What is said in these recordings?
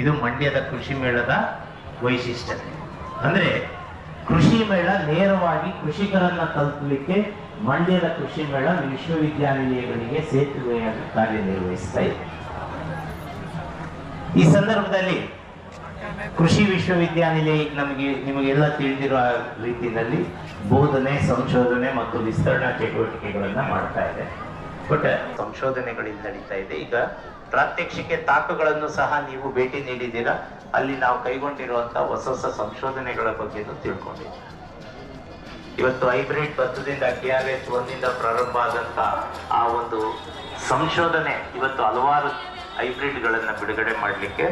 ಇದು ಮಂಡ್ಯದ ಕೃಷಿ ಮೇಳದ ವೈಶಿಷ್ಟ್ಯತೆ ಅಂದ್ರೆ ಕೃಷಿ ಮೇಳ ನೇರವಾಗಿ ಕೃಷಿಕರನ್ನ ತಲುಪಲಿಕ್ಕೆ ಮಂಡ್ಯದ ಕೃಷಿ ಮೇಳ ವಿಶ್ವವಿದ್ಯಾನಿಲಯಗಳಿಗೆ ಸೇತುವೆಯಾಗಿ ಕಾರ್ಯನಿರ್ವಹಿಸ್ತಾ ಇದೆ ಈ ಸಂದರ್ಭದಲ್ಲಿ ಕೃಷಿ ವಿಶ್ವವಿದ್ಯಾನಿಲಯ ನಮಗೆ ನಿಮಗೆಲ್ಲ ತಿಳಿದಿರುವ ರೀತಿಯಲ್ಲಿ ಬೋಧನೆ ಸಂಶೋಧನೆ ಮತ್ತು ವಿಸ್ತರಣಾ ಚಟುವಟಿಕೆಗಳನ್ನ ಮಾಡ್ತಾ ಇದೆ ಬಟ್ ಸಂಶೋಧನೆಗಳಿಂದ ನಡೀತಾ ಇದೆ ಈಗ ಪ್ರಾತ್ಯಕ್ಷಿಕೆ ತಾಕುಗಳನ್ನು ಸಹ ನೀವು ಭೇಟಿ ನೀಡಿದ್ದೀರಾ ಅಲ್ಲಿ ನಾವು ಕೈಗೊಂಡಿರುವಂತಹ ಹೊಸ ಹೊಸ ಸಂಶೋಧನೆಗಳ ಬಗ್ಗೆನೂ ತಿಳ್ಕೊಂಡಿದ್ದೀವಿ ಇವತ್ತು ಹೈಬ್ರಿಡ್ ಭತ್ತದಿಂದ ಕೆ ಆರ್ ಎಸ್ ಒಂದಿಂದ ಪ್ರಾರಂಭ ಆದಂತ ಆ ಒಂದು ಸಂಶೋಧನೆ ಇವತ್ತು ಹಲವಾರು ಹೈಬ್ರಿಡ್ಗಳನ್ನು ಬಿಡುಗಡೆ ಮಾಡಲಿಕ್ಕೆ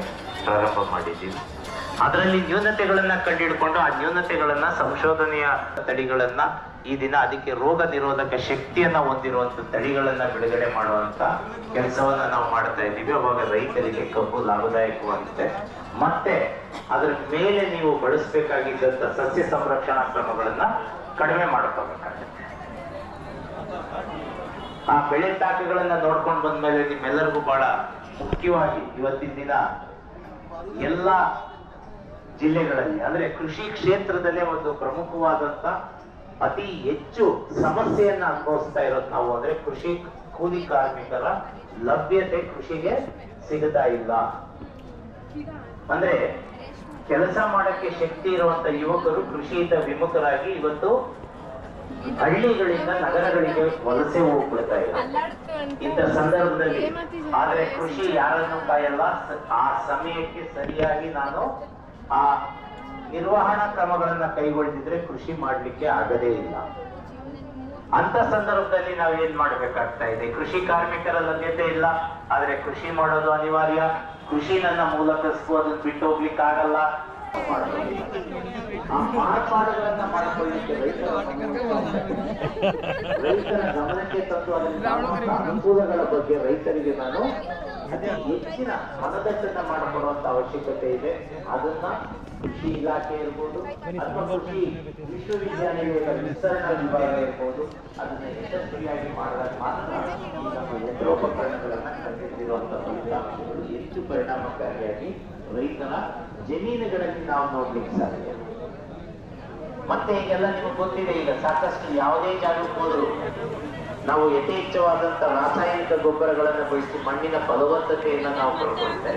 ಪ್ರಾರಂಭ ಮಾಡಿದ್ದೀವಿ ಅದರಲ್ಲಿ ನ್ಯೂನತೆಗಳನ್ನ ಕಂಡುಹಿಡ್ಕೊಂಡು ಆ ನ್ಯೂನತೆಗಳನ್ನ ಸಂಶೋಧನೆಯ ತಳಿಗಳನ್ನ ಈ ದಿನ ಅದಕ್ಕೆ ರೋಗ ನಿರೋಧಕ ಶಕ್ತಿಯನ್ನ ಹೊಂದಿರುವಂತ ತಳಿಗಳನ್ನ ಬಿಡುಗಡೆ ಮಾಡುವಂತ ಕೆಲಸವನ್ನ ನಾವು ಮಾಡ್ತಾ ಇದ್ದೀವಿ ಅವಾಗ ರೈತರಿಗೆ ಕಬ್ಬು ಲಾಭದಾಯಕವಾಗುತ್ತೆ ಮತ್ತೆ ಅದರ ಮೇಲೆ ನೀವು ಬಳಸಬೇಕಾಗಿದ್ದಂತ ಸಸ್ಯ ಸಂರಕ್ಷಣಾ ಕ್ರಮಗಳನ್ನ ಕಡಿಮೆ ಮಾಡ್ಕೋಬೇಕಾಗುತ್ತೆ ಆ ಬೆಳೆ ತಾಕಗಳನ್ನ ನೋಡ್ಕೊಂಡು ಬಂದ್ಮೇಲೆ ನಿಮ್ಮೆಲ್ಲರಿಗೂ ಬಹಳ ಮುಖ್ಯವಾಗಿ ಇವತ್ತಿನ ದಿನ ಎಲ್ಲ ಜಿಲ್ಲೆಗಳಲ್ಲಿ ಅಂದ್ರೆ ಕೃಷಿ ಕ್ಷೇತ್ರದಲ್ಲೇ ಒಂದು ಪ್ರಮುಖವಾದಂತ ಅತಿ ಹೆಚ್ಚು ಸಮಸ್ಯೆಯನ್ನ ಅನುಭವಿಸ್ತಾ ಇರೋದು ನಾವು ಅಂದ್ರೆ ಕೃಷಿ ಕೂಲಿ ಕಾರ್ಮಿಕರ ಲಭ್ಯತೆ ಕೃಷಿಗೆ ಸಿಗತಾ ಇಲ್ಲ ಅಂದ್ರೆ ಕೆಲಸ ಮಾಡಕ್ಕೆ ಶಕ್ತಿ ಇರುವಂತ ಯುವಕರು ಕೃಷಿಯಿಂದ ವಿಮುಖರಾಗಿ ಇವತ್ತು ಹಳ್ಳಿಗಳಿಂದ ನಗರಗಳಿಗೆ ವಲಸೆ ಹೋಗ್ಬಿಡ್ತಾ ಇದೆ ಇಂಥ ಸಂದರ್ಭದಲ್ಲಿ ಆದ್ರೆ ಕೃಷಿ ಯಾರನ್ನು ಕಾಯಲ್ಲ ಆ ಸಮಯಕ್ಕೆ ಸರಿಯಾಗಿ ನಾನು ಆ ನಿರ್ವಹಣಾ ಕ್ರಮಗಳನ್ನ ಕೈಗೊಳ್ಳದಿದ್ರೆ ಕೃಷಿ ಮಾಡಲಿಕ್ಕೆ ಆಗದೇ ಇಲ್ಲ ಅಂತ ಸಂದರ್ಭದಲ್ಲಿ ನಾವು ಏನ್ ಮಾಡ್ಬೇಕಾಗ್ತಾ ಇದೆ ಕೃಷಿ ಕಾರ್ಮಿಕರ ಲಭ್ಯತೆ ಇಲ್ಲ ಆದ್ರೆ ಕೃಷಿ ಮಾಡೋದು ಅನಿವಾರ್ಯ ಕೃಷಿ ನನ್ನ ಮೂಲ ಕಸಬು ಅದನ್ನ ಬಿಟ್ಟು ಹೋಗ್ಲಿಕ್ಕೆ ಆಗಲ್ಲ ರೈತರ ಗಮನಕ್ಕೆ ತಂದು ಅದನ್ನ ಅನುಕೂಲಗಳ ಬಗ್ಗೆ ರೈತರಿಗೆ ನಾನು ಹೆಚ್ಚಿನ ಮನದಟ್ಟನ್ನ ಮಾಡಿಕೊಡುವಂತ ಅವಶ್ಯಕತೆ ಇದೆ ಅದನ್ನ ಕೃಷಿ ಇಲಾಖೆ ಇರ್ಬೋದು ಅಥವಾ ಕೃಷಿ ವಿಶ್ವವಿದ್ಯಾಲಯದ ವಿಸ್ತರಣಾ ವಿಭಾಗ ಇರ್ಬೋದು ಅದನ್ನ ಯಶಸ್ವಿಯಾಗಿ ಮಾಡಿದಾಗ ಮಾತ್ರ ನಮ್ಮ ಯಂತ್ರೋಪಕರಣಗಳನ್ನ ಫಲಿತಾಂಶಗಳು ಹೆಚ್ಚು ಪರಿಣಾಮಕಾರಿಯಾಗಿ ರೈತನ ಜಮೀನುಗಳಲ್ಲಿ ನಾವು ನೋಡ್ಲಿಕ್ಕೆ ಸಾಧ್ಯ ಮತ್ತೆ ಹೀಗೆಲ್ಲ ನಿಮಗೆ ಗೊತ್ತಿದೆ ಈಗ ಸಾಕಷ್ಟು ಯಾವುದೇ ಜಾಗಕ್ಕೆ ಹೋದ್ರು ನಾವು ಯಥೇಚ್ಛವಾದಂತ ರಾಸಾಯನಿಕ ಗೊಬ್ಬರಗಳನ್ನು ಬಳಸಿ ಮಣ್ಣಿನ ಫಲವತ್ತತೆಯನ್ನ ನಾವು ಕಳ್ಕೊಳ್ತಾ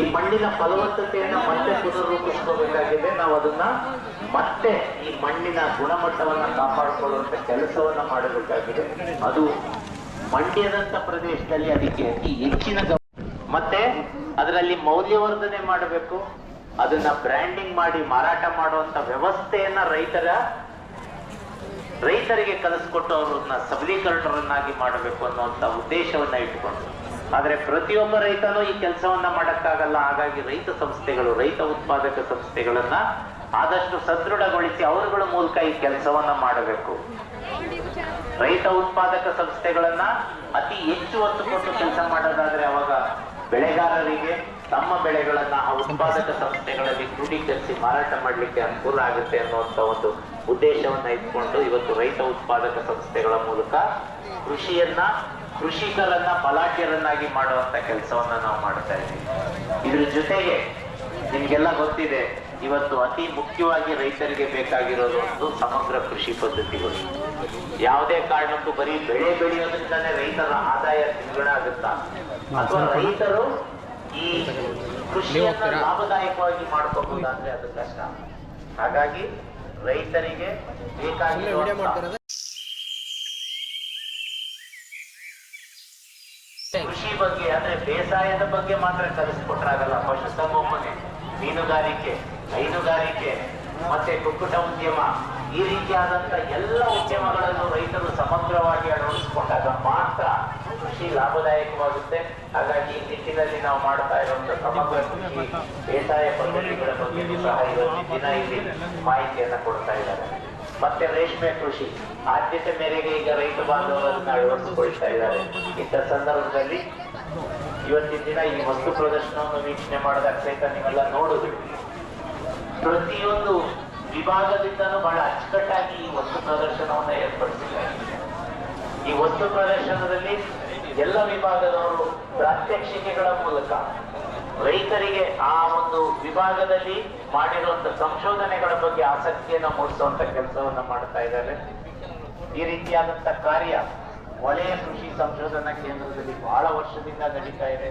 ಈ ಮಣ್ಣಿನ ಫಲವತ್ತತೆಯನ್ನ ಮತ್ತೆ ಪುನರ್ರೂಪಿಸ್ಕೋಬೇಕಾಗಿದೆ ನಾವು ಅದನ್ನ ಮತ್ತೆ ಈ ಮಣ್ಣಿನ ಗುಣಮಟ್ಟವನ್ನ ಕಾಪಾಡಿಕೊಳ್ಳುವಂತ ಕೆಲಸವನ್ನ ಮಾಡಬೇಕಾಗಿದೆ ಅದು ಮಂಡ್ಯದಂತ ಪ್ರದೇಶದಲ್ಲಿ ಅದಕ್ಕೆ ಅತಿ ಹೆಚ್ಚಿನ ಮತ್ತೆ ಅದರಲ್ಲಿ ಮೌಲ್ಯವರ್ಧನೆ ಮಾಡಬೇಕು ಅದನ್ನ ಬ್ರ್ಯಾಂಡಿಂಗ್ ಮಾಡಿ ಮಾರಾಟ ಮಾಡುವಂತ ವ್ಯವಸ್ಥೆಯನ್ನ ರೈತರ ರೈತರಿಗೆ ಕಲಿಸ್ಕೊಟ್ಟು ಅವ್ರನ್ನ ಸಬಲೀಕರಣರನ್ನಾಗಿ ಮಾಡಬೇಕು ಅನ್ನುವಂಥ ಉದ್ದೇಶವನ್ನ ಇಟ್ಕೊಂಡು ಆದರೆ ಪ್ರತಿಯೊಬ್ಬ ರೈತನೂ ಈ ಕೆಲಸವನ್ನ ಮಾಡಕ್ಕಾಗಲ್ಲ ಹಾಗಾಗಿ ರೈತ ಸಂಸ್ಥೆಗಳು ರೈತ ಉತ್ಪಾದಕ ಸಂಸ್ಥೆಗಳನ್ನ ಆದಷ್ಟು ಸದೃಢಗೊಳಿಸಿ ಅವರುಗಳ ಮೂಲಕ ಈ ಕೆಲಸವನ್ನ ಮಾಡಬೇಕು ರೈತ ಉತ್ಪಾದಕ ಸಂಸ್ಥೆಗಳನ್ನ ಅತಿ ಹೆಚ್ಚು ಹೊತ್ತು ಕೊಟ್ಟು ಕೆಲಸ ಮಾಡೋದಾದ್ರೆ ಅವಾಗ ಬೆಳೆಗಾರರಿಗೆ ತಮ್ಮ ಬೆಳೆಗಳನ್ನ ಆ ಉತ್ಪಾದಕ ಸಂಸ್ಥೆಗಳಲ್ಲಿ ಕ್ರೋಢೀಕರಿಸಿ ಮಾರಾಟ ಮಾಡಲಿಕ್ಕೆ ಅನುಕೂಲ ಆಗುತ್ತೆ ಅನ್ನುವಂತ ಒಂದು ಉದ್ದೇಶವನ್ನ ಇಟ್ಕೊಂಡು ಇವತ್ತು ರೈತ ಉತ್ಪಾದಕ ಸಂಸ್ಥೆಗಳ ಮೂಲಕ ಕೃಷಿಯನ್ನ ಕೃಷಿಕರನ್ನ ಬಲಾಢ್ಯರನ್ನಾಗಿ ಮಾಡುವಂತ ಕೆಲಸವನ್ನ ನಾವು ಮಾಡ್ತಾ ಇದ್ದೀವಿ ಇದ್ರ ಜೊತೆಗೆ ನಿಮ್ಗೆಲ್ಲ ಗೊತ್ತಿದೆ ಇವತ್ತು ಅತಿ ಮುಖ್ಯವಾಗಿ ರೈತರಿಗೆ ಬೇಕಾಗಿರೋದು ಒಂದು ಸಮಗ್ರ ಕೃಷಿ ಪದ್ಧತಿಗಳು ಯಾವುದೇ ಕಾರಣಕ್ಕೂ ಬರೀ ಬೆಳೆ ಬೆಳೆಯೋದ್ರಿಂದಾನೇ ರೈತರ ಆದಾಯ ದ್ವಿಗುಣ ಆಗುತ್ತಾ ಅಥವಾ ರೈತರು ಈ ಕೃಷಿಯನ್ನ ಲಾಭದಾಯಕವಾಗಿ ಮಾಡ್ಕೋಬಹುದಾದ್ರೆ ಅದು ಕಷ್ಟ ಹಾಗಾಗಿ ರೈತರಿಗೆ ಕೃಷಿ ಬಗ್ಗೆ ಅಂದ್ರೆ ಬೇಸಾಯದ ಬಗ್ಗೆ ಮಾತ್ರ ಕಲಿಸಿಕೊಟ್ರಾಗಲ್ಲ ಪಶುಸಂಗೋಪನೆ ಮೀನುಗಾರಿಕೆ ಹೈನುಗಾರಿಕೆ ಮತ್ತೆ ಕುಕ್ಕುಟ ಉದ್ಯಮ ಈ ರೀತಿಯಾದಂತ ಎಲ್ಲ ಉದ್ಯಮಗಳನ್ನು ರೈತರು ಸಮಗ್ರವಾಗಿ ಅಳವಡಿಸಿಕೊಂಡಾಗ ಮಾತ್ರ ಕೃಷಿ ಲಾಭದಾಯಕವಾಗುತ್ತೆ ಹಾಗಾಗಿ ಈ ನಿಟ್ಟಿನಲ್ಲಿ ನಾವು ಮಾಡ್ತಾ ಇರುವಂತಹ ಸಮಗ್ರ ಕೃಷಿ ಬೇಸಾಯ ಪದ್ಧತಿಗಳ ಬಗ್ಗೆ ಸಹ ಇವತ್ತು ದಿನ ಇಲ್ಲಿ ಮಾಹಿತಿಯನ್ನ ಕೊಡ್ತಾ ಇದ್ದಾರೆ ಮತ್ತೆ ರೇಷ್ಮೆ ಕೃಷಿ ಆದ್ಯತೆ ಮೇರೆಗೆ ಈಗ ರೈತ ಬಾಂಧವರನ್ನ ಅಳವಡಿಸಿಕೊಳ್ತಾ ಇದ್ದಾರೆ ಇಂಥ ಸಂದರ್ಭದಲ್ಲಿ ಇವತ್ತಿನ ದಿನ ಈ ವಸ್ತು ಪ್ರದರ್ಶನವನ್ನು ವೀಕ್ಷಣೆ ಮಾಡಿದಾಗ ಸಹಿತ ನೀವೆಲ್ಲ ನೋಡುದು ಪ್ರತಿಯೊಂದು ವಿಭಾಗದಿಂದನೂ ಬಹಳ ಅಚ್ಚುಕಟ್ಟಾಗಿ ಈ ವಸ್ತು ಪ್ರದರ್ಶನವನ್ನು ಏರ್ಪಡಿಸಿದ್ದಾರೆ ಈ ವಸ್ತು ಪ್ರದರ್ಶನದಲ್ಲಿ ಎಲ್ಲ ವಿಭಾಗದವರು ಪ್ರಾತ್ಯಕ್ಷಿಕೆಗಳ ಮೂಲಕ ರೈತರಿಗೆ ಆ ಒಂದು ವಿಭಾಗದಲ್ಲಿ ಮಾಡಿರುವಂತ ಸಂಶೋಧನೆಗಳ ಬಗ್ಗೆ ಆಸಕ್ತಿಯನ್ನು ಮೂಡಿಸುವಂತ ಕೆಲಸವನ್ನು ಮಾಡ್ತಾ ಇದ್ದಾರೆ ಈ ರೀತಿಯಾದಂತ ಕಾರ್ಯ ಒಲೆಯ ಕೃಷಿ ಸಂಶೋಧನಾ ಕೇಂದ್ರದಲ್ಲಿ ಬಹಳ ವರ್ಷದಿಂದ ನಡೀತಾ ಇದೆ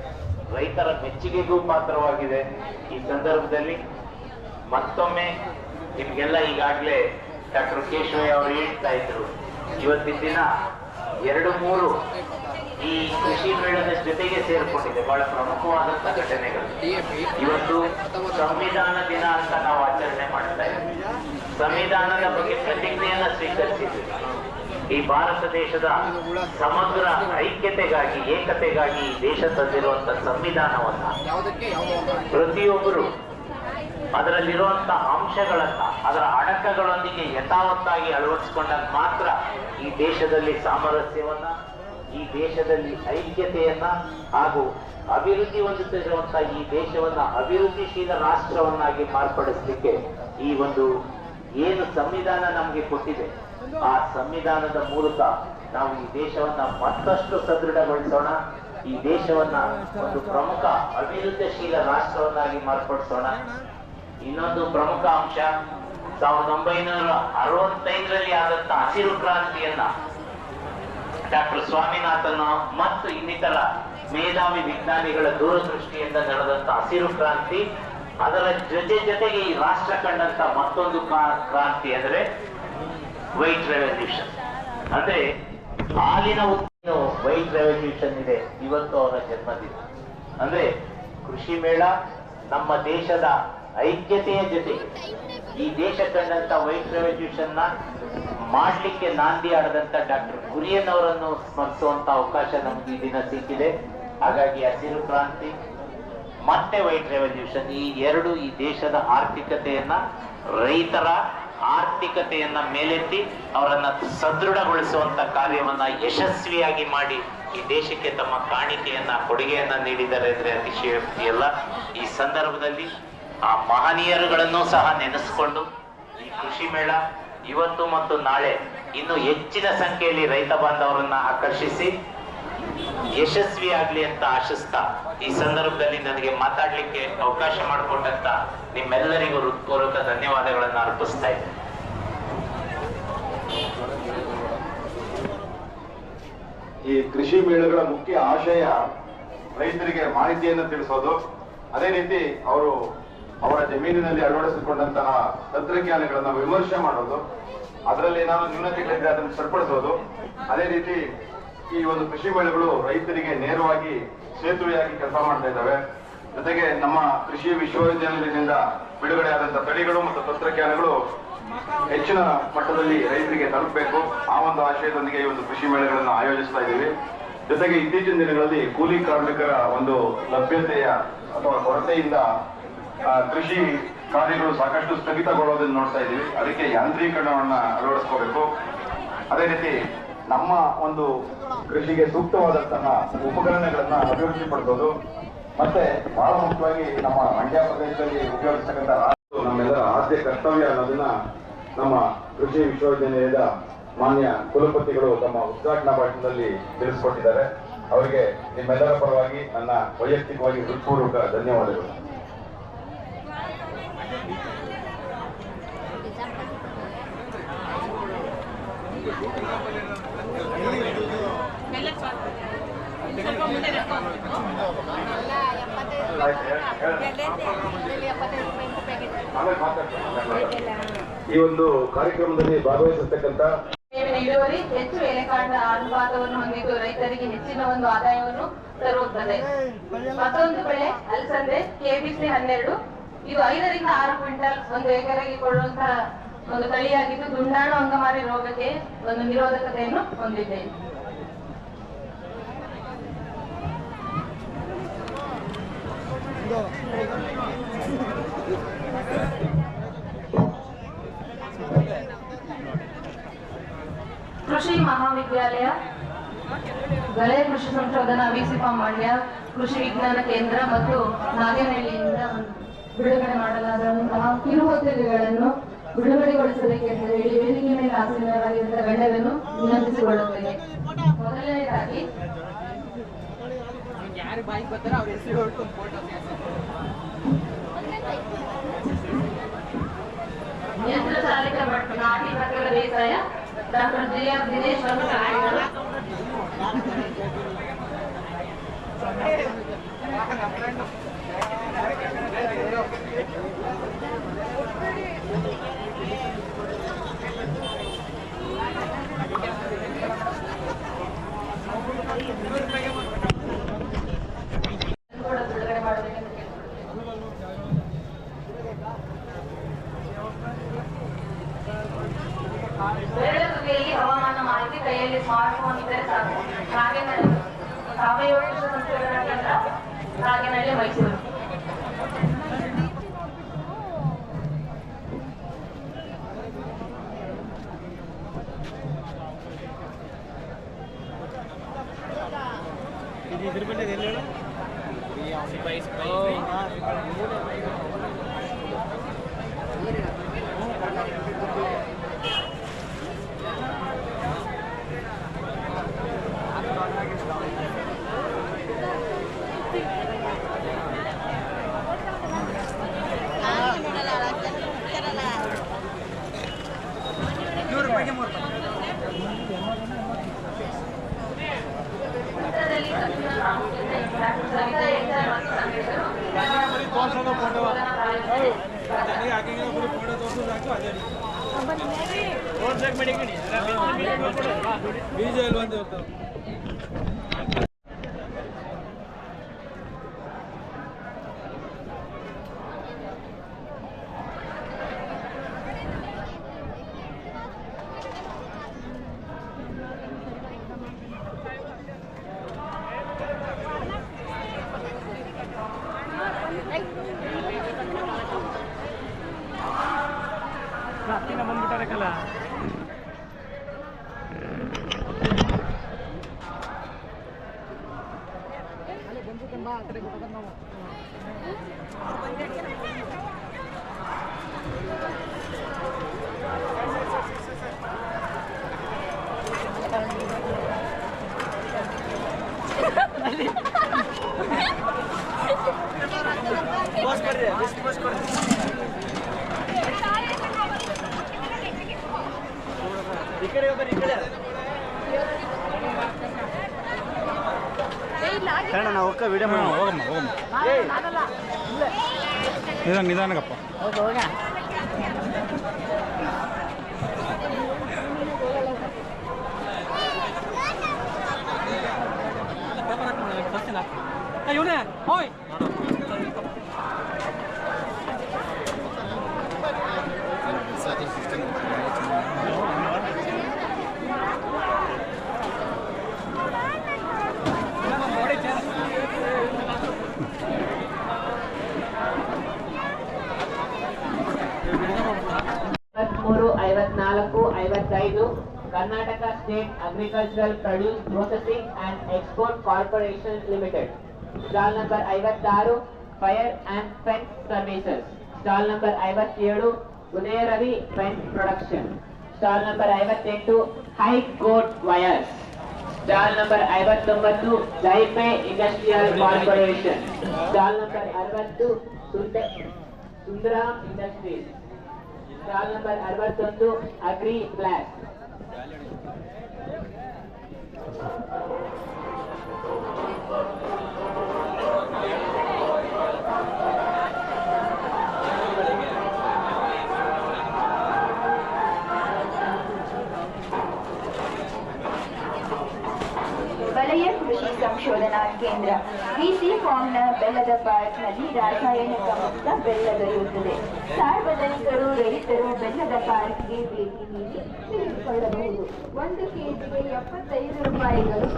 ರೈತರ ಮೆಚ್ಚುಗೆಗೂ ಪಾತ್ರವಾಗಿದೆ ಈ ಸಂದರ್ಭದಲ್ಲಿ ಮತ್ತೊಮ್ಮೆ ನಿಮಗೆಲ್ಲ ಈಗಾಗಲೇ ಡಾಕ್ಟರ್ ಕೇಶವಯ್ಯ ಅವರು ಹೇಳ್ತಾ ಇದ್ರು ಇವತ್ತಿನ ದಿನ ಎರಡು ಮೂರು ಈ ಕೃಷಿ ಮೇಳದ ಜೊತೆಗೆ ಸೇರಿಕೊಂಡಿದೆ ಬಹಳ ಪ್ರಮುಖವಾದಂತಹ ಘಟನೆಗಳು ಇವತ್ತು ಸಂವಿಧಾನ ದಿನ ಅಂತ ನಾವು ಆಚರಣೆ ಮಾಡ್ತಾ ಇದ್ದೀವಿ ಸಂವಿಧಾನದ ಬಗ್ಗೆ ಪ್ರತಿಜ್ಞೆಯನ್ನ ಸ್ವೀಕರಿಸಿದ್ವಿ ಈ ಭಾರತ ದೇಶದ ಸಮಗ್ರ ಐಕ್ಯತೆಗಾಗಿ ಏಕತೆಗಾಗಿ ಈ ದೇಶ ತಂದಿರುವಂತ ಸಂವಿಧಾನವನ್ನ ಪ್ರತಿಯೊಬ್ಬರು ಅದರಲ್ಲಿರುವಂತ ಅಂಶಗಳನ್ನ ಅದರ ಅಡಕಗಳೊಂದಿಗೆ ಯಥಾವತ್ತಾಗಿ ಅಳವಡಿಸಿಕೊಂಡಾಗ ಮಾತ್ರ ಈ ದೇಶದಲ್ಲಿ ಸಾಮರಸ್ಯವನ್ನ ಈ ದೇಶದಲ್ಲಿ ಐಕ್ಯತೆಯನ್ನ ಹಾಗೂ ಅಭಿವೃದ್ಧಿ ಹೊಂದುತ್ತಿರುವಂತಹ ಈ ದೇಶವನ್ನ ಅಭಿವೃದ್ಧಿಶೀಲ ರಾಷ್ಟ್ರವನ್ನಾಗಿ ಮಾರ್ಪಡಿಸಲಿಕ್ಕೆ ಈ ಒಂದು ಏನು ಸಂವಿಧಾನ ನಮಗೆ ಕೊಟ್ಟಿದೆ ಆ ಸಂವಿಧಾನದ ಮೂಲಕ ನಾವು ಈ ದೇಶವನ್ನ ಮತ್ತಷ್ಟು ಸದೃಢಗೊಳಿಸೋಣ ಈ ದೇಶವನ್ನ ಒಂದು ಪ್ರಮುಖ ಅಭಿವೃದ್ಧಿಶೀಲ ರಾಷ್ಟ್ರವನ್ನಾಗಿ ಮಾರ್ಪಡಿಸೋಣ ಇನ್ನೊಂದು ಪ್ರಮುಖ ಅಂಶ ಸಾವಿರದ ಒಂಬೈನೂರ ಅರವತ್ತೈದರಲ್ಲಿ ಆದಂತಹ ಹಸಿರು ಕ್ರಾಂತಿಯನ್ನ ಡಾಕ್ಟರ್ ಸ್ವಾಮಿನಾಥನ್ ಮತ್ತು ಇನ್ನಿತರ ಮೇಧಾವಿ ವಿಜ್ಞಾನಿಗಳ ದೂರದೃಷ್ಟಿಯಿಂದ ನಡೆದಂತ ಹಸಿರು ಕ್ರಾಂತಿ ಅದರ ಜೊತೆ ಜೊತೆಗೆ ಈ ರಾಷ್ಟ್ರ ಕಂಡಂತ ಮತ್ತೊಂದು ಕ್ರಾಂತಿ ಅಂದ್ರೆ ವೈಟ್ ರೆವಲ್ಯೂಷನ್ ಅಂದ್ರೆ ಹಾಲಿನ ಉತ್ಪನ್ನ ವೈಟ್ ರೆವಲ್ಯೂಷನ್ ಇದೆ ಇವತ್ತು ಅವರ ಜನ್ಮದಿನ ಅಂದ್ರೆ ಕೃಷಿ ಮೇಳ ನಮ್ಮ ದೇಶದ ಐಕ್ಯತೆಯ ಜೊತೆ ಈ ದೇಶ ಕಂಡಂತ ವೈಟ್ ರೆವಲ್ಯೂಷನ್ ಮಾಡಲಿಕ್ಕೆ ನಾಂದಿ ಆಡದಂತ ಡಾಕ್ಟರ್ ಕುರಿಯನ್ ಅವರನ್ನು ಸ್ಮರಿಸುವಂತ ಅವಕಾಶ ನಮ್ಗೆ ಈ ದಿನ ಸಿಕ್ಕಿದೆ ಹಾಗಾಗಿ ಹಸಿರು ಕ್ರಾಂತಿ ಮತ್ತೆ ವೈಟ್ ರೆವಲ್ಯೂಷನ್ ಈ ಎರಡು ಈ ದೇಶದ ಆರ್ಥಿಕತೆಯನ್ನ ರೈತರ ಆರ್ಥಿಕತೆಯನ್ನ ಮೇಲೆತ್ತಿ ಅವರನ್ನ ಸದೃಢಗೊಳಿಸುವಂತ ಕಾರ್ಯವನ್ನ ಯಶಸ್ವಿಯಾಗಿ ಮಾಡಿ ಈ ದೇಶಕ್ಕೆ ತಮ್ಮ ಕಾಣಿಕೆಯನ್ನ ಕೊಡುಗೆಯನ್ನ ನೀಡಿದ್ದಾರೆ ಅಂದ್ರೆ ಅತಿಶಯ ಈ ಸಂದರ್ಭದಲ್ಲಿ ಆ ಮಹನೀಯರುಗಳನ್ನು ಸಹ ನೆನೆಸಿಕೊಂಡು ಈ ಕೃಷಿ ಮೇಳ ಇವತ್ತು ಮತ್ತು ನಾಳೆ ಇನ್ನು ಹೆಚ್ಚಿನ ಸಂಖ್ಯೆಯಲ್ಲಿ ರೈತ ಬಾಂಧವರನ್ನ ಆಕರ್ಷಿಸಿ ಯಶಸ್ವಿಯಾಗಲಿ ಅಂತ ಆಶಿಸ್ತಾ ಈ ಸಂದರ್ಭದಲ್ಲಿ ನನಗೆ ಮಾತಾಡ್ಲಿಕ್ಕೆ ಅವಕಾಶ ಮಾಡಿಕೊಟ್ಟಂತ ನಿಮ್ಮೆಲ್ಲರಿಗೂ ಹೃತ್ಪೂರ್ವಕ ಧನ್ಯವಾದಗಳನ್ನು ಅರ್ಪಿಸ್ತಾ ಇದ್ದೆ ಈ ಕೃಷಿ ಮೇಳಗಳ ಮುಖ್ಯ ಆಶಯ ರೈತರಿಗೆ ಮಾಹಿತಿಯನ್ನು ತಿಳಿಸೋದು ಅದೇ ರೀತಿ ಅವರು ಅವರ ಜಮೀನಿನಲ್ಲಿ ಅಳವಡಿಸಿಕೊಂಡಂತಹ ತಂತ್ರಜ್ಞಾನಗಳನ್ನ ವಿಮರ್ಶೆ ಮಾಡೋದು ಅದರಲ್ಲಿ ಏನಾದರೂ ನ್ಯೂನತೆಗಳಿದ್ರೆ ಅದನ್ನು ಸರಿಪಡಿಸೋದು ಅದೇ ರೀತಿ ಈ ಒಂದು ಕೃಷಿ ಮೇಳಗಳು ರೈತರಿಗೆ ನೇರವಾಗಿ ಸೇತುವೆಯಾಗಿ ಕೆಲಸ ಮಾಡ್ತಾ ಇದ್ದಾವೆ ಜೊತೆಗೆ ನಮ್ಮ ಕೃಷಿ ವಿಶ್ವವಿದ್ಯಾಲಯದಿಂದ ಬಿಡುಗಡೆ ಆದಂತಹ ತಳಿಗಳು ಮತ್ತು ತಂತ್ರಜ್ಞಾನಗಳು ಹೆಚ್ಚಿನ ಮಟ್ಟದಲ್ಲಿ ರೈತರಿಗೆ ತಲುಪಬೇಕು ಆ ಒಂದು ಆಶಯದೊಂದಿಗೆ ಈ ಒಂದು ಕೃಷಿ ಮೇಳಗಳನ್ನು ಆಯೋಜಿಸ್ತಾ ಇದ್ದೀವಿ ಜೊತೆಗೆ ಇತ್ತೀಚಿನ ದಿನಗಳಲ್ಲಿ ಕೂಲಿ ಕಾರ್ಮಿಕರ ಒಂದು ಲಭ್ಯತೆಯ ಅಥವಾ ಕೊರತೆಯಿಂದ ಕೃಷಿ ಕಾರ್ಯಗಳು ಸಾಕಷ್ಟು ಸ್ಥಗಿತಗೊಳ್ಳೋದನ್ನು ನೋಡ್ತಾ ಇದ್ದೀವಿ ಅದಕ್ಕೆ ಯಾಂತ್ರೀಕರಣವನ್ನು ಅಳವಡಿಸ್ಕೋಬೇಕು ಅದೇ ರೀತಿ ನಮ್ಮ ಒಂದು ಕೃಷಿಗೆ ಸೂಕ್ತವಾದಂತಹ ಉಪಕರಣಗಳನ್ನ ಅಭಿವೃದ್ಧಿ ಪಡ್ಬೋದು ಮತ್ತೆ ಬಹಳ ಮುಖ್ಯವಾಗಿ ನಮ್ಮ ಮಂಡ್ಯ ಪ್ರದೇಶದಲ್ಲಿ ಉಪಯೋಗಿಸ್ತಕ್ಕಂಥ ನಮ್ಮೆಲ್ಲರ ಆದ್ಯ ಕರ್ತವ್ಯ ಅನ್ನೋದನ್ನ ನಮ್ಮ ಕೃಷಿ ವಿಶ್ವವಿದ್ಯಾನಿಲಯದ ಮಾನ್ಯ ಕುಲಪತಿಗಳು ತಮ್ಮ ಉದ್ಘಾಟನಾ ಭಾಷಣದಲ್ಲಿ ತಿಳಿಸಿಕೊಟ್ಟಿದ್ದಾರೆ ಅವರಿಗೆ ನಿಮ್ಮೆಲ್ಲರ ಪರವಾಗಿ ನನ್ನ ವೈಯಕ್ತಿಕವಾಗಿ ಹೃತ್ಪೂರ್ವಕ ಧನ್ಯವಾದಗಳು ಈ ಒಂದು ಕಾರ್ಯಕ್ರಮದಲ್ಲಿ ಭಾಗವಹಿಸತಕ್ಕಂತ ಇಳುವರಿ ಹೆಚ್ಚು ಎಲೆಕಾಂಡ ಅನುಪಾತವನ್ನು ಹೊಂದಿದ್ದು ರೈತರಿಗೆ ಹೆಚ್ಚಿನ ಒಂದು ಆದಾಯವನ್ನು ತರುತ್ತದೆ ಮತ್ತೊಂದು ಬೆಳೆ ಅಲಸಂದೆ ಕೆಬಿಸಿ ಹನ್ನೆರಡು ಇದು ಐದರಿಂದ ಆರು ಕ್ವಿಂಟಲ್ ಒಂದು ಎಕರೆಗೆ ಕೊಡುವಂತಹ ಒಂದು ತಳಿಯಾಗಿದ್ದು ದುಂಡಾಣು ಅಂಗಮಾರಿ ರೋಗಕ್ಕೆ ಒಂದು ನಿರೋಧಕತೆಯನ್ನು ಹೊಂದಿದೆ ಕೃಷಿ ಮಹಾವಿದ್ಯಾಲಯ ಗಳೆ ಕೃಷಿ ಸಂಶೋಧನಾ ವಿಸಿಫಾ ಮಂಡ್ಯ ಕೃಷಿ ವಿಜ್ಞಾನ ಕೇಂದ್ರ ಮತ್ತು ನಾಗೇನಹಳ್ಳಿಯಿಂದ ಬಿಡುಗಡೆ ಮಾಡಲಾದಂತಹ ಕಿರುಹೊತ್ತಿಗೆಗಳನ್ನು ಬಿಡುಗಡೆಗೊಳಿಸಬೇಕೆಂದು ಹೇಳಿ ವೇದಿಕೆ ಮೇಲೆ ಆಸೀನರಾಗಿದ್ದ ಗಣ್ಯರನ್ನು ವಿನಂತಿಸಿಕೊಳ್ಳುತ್ತೇನೆ ಮೊದಲನೆಯದಾಗಿ ಯಾರು ಬಾಯಿ ಬರ್ತಾರೆ ಅವ್ರ ಹೆಸರು ಯಂತ್ರ ಚಾಲಿತ ಬೇಸಾಯ ಡಾಕ್ಟರ್ ಜಿ ಆರ್ ದಿನೇಶ್ ಅವರು ఇది ఎదురుకుంటే తెలియదు ಬೀಜ ಎಲ್ಲ ಬಸ್ ಕೊಡ್ರಿ ಎಷ್ಟು ಬಸ್ ಕೊಡ್ರಿ ಈ ಕಡೆ ಬರ್ರಿ ಈ ಕಡೆ ಕನ್ನಡ ನಾವು ಒಕ್ಕ ವಿಡಿಯೋ ಮಾಡಿ ಹೋಗಮ್ಮ ಹೋಗಮ್ಮ ನಿಧಾನ ನಿಧಾನಗಪ್ಪ ಇವನೇ ಹೋಯ್ ಐವತ್ಮೂರು ಐವತ್ನಾಲ್ಕು ಐವತ್ತೈದು Karnataka state agricultural produce processing and export corporation limited stall number ಐವತ್ತಾರು fire and fence services stall number ಐವತ್ತೇಳು Udaya Ravi fence production stall number ಐವತ್ತೆಂಟು high court wires stall number ಐವತ್ತೊಂಬತ್ತು Jaypee industrial corporation stall number ಅರವತ್ತು ಸುಂದ- Sundaram industries stall number ಅರವತ್ತೊಂದು agri block ಪಾರ್ಕ್ನಲ್ಲಿ ರಾಸಾಯನಿಕ ಮುಕ್ತ ಬೆಲ್ಲ ದೊರೆಯುತ್ತದೆ ಸಾರ್ವಜನಿಕರು ರೈತರು ಬೆಲ್ಲದ ಪಾರ್ಕ್ಗೆ ಭೇಟಿ ನೀಡಿ ತಿಳಿದುಕೊಳ್ಳಬಹುದು ಒಂದು ಕೆಜಿಗೆ ಎಪ್ಪತ್ತೈದು ರೂಪಾಯಿಗಳು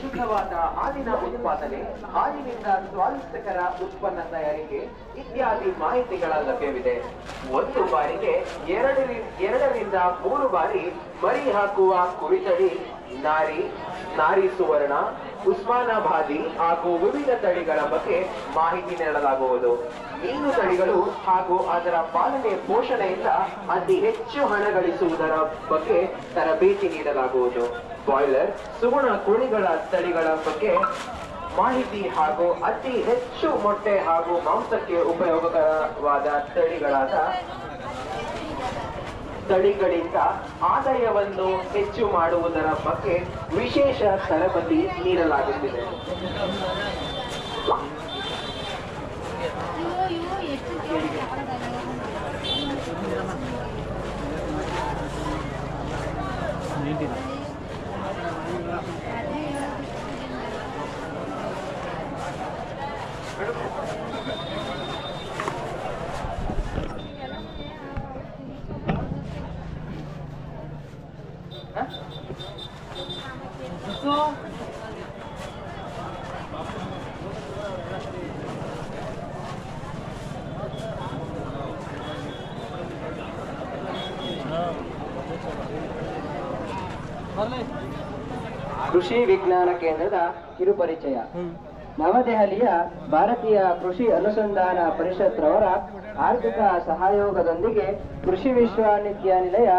ಶುದ್ಧವಾದ ಹಾಲಿನ ಉತ್ಪಾದನೆ ಹಾಲಿನಿಂದ ಸ್ವಾಸ್ಥ್ಯಕರ ಉತ್ಪನ್ನ ತಯಾರಿಕೆ ಇತ್ಯಾದಿ ಮಾಹಿತಿಗಳ ಲಭ್ಯವಿದೆ ಒಂದು ಬಾರಿಗೆ ಎರಡು ಎರಡರಿಂದ ಮೂರು ಬಾರಿ ಮರಿ ಹಾಕುವ ಕುರಿತಡಿ ನಾರಿ ನಾರಿ ಸುವರ್ಣ ಉಸ್ಮಾನಾಬಾದಿ ಹಾಗೂ ವಿವಿಧ ತಳಿಗಳ ಬಗ್ಗೆ ಮಾಹಿತಿ ನೀಡಲಾಗುವುದು ಮೀನು ತಳಿಗಳು ಹಾಗೂ ಅದರ ಪಾಲನೆ ಪೋಷಣೆಯಿಂದ ಅತಿ ಹೆಚ್ಚು ಹಣ ಗಳಿಸುವುದರ ಬಗ್ಗೆ ತರಬೇತಿ ನೀಡಲಾಗುವುದು ಬಾಯ್ಲರ್ ಸುಗುಣ ಕೋಳಿಗಳ ತಳಿಗಳ ಬಗ್ಗೆ ಮಾಹಿತಿ ಹಾಗೂ ಅತಿ ಹೆಚ್ಚು ಮೊಟ್ಟೆ ಹಾಗೂ ಮಾಂಸಕ್ಕೆ ಉಪಯೋಗಕರವಾದ ತಳಿಗಳಾದ ತಳಿಗಳಿಂದ ಆದಾಯವನ್ನು ಹೆಚ್ಚು ಮಾಡುವುದರ ಬಗ್ಗೆ ವಿಶೇಷ ತರಬೇತಿ ನೀಡಲಾಗುತ್ತಿದೆ ಕೃಷಿ ವಿಜ್ಞಾನ ಕೇಂದ್ರದ ಕಿರುಪರಿಚಯ ನವದೆಹಲಿಯ ಭಾರತೀಯ ಕೃಷಿ ಅನುಸಂಧಾನ ಪರಿಷತ್ ರವರ ಆರ್ಥಿಕ ಸಹಯೋಗದೊಂದಿಗೆ ಕೃಷಿ ವಿಶ್ವವಿದ್ಯಾನಿಲಯ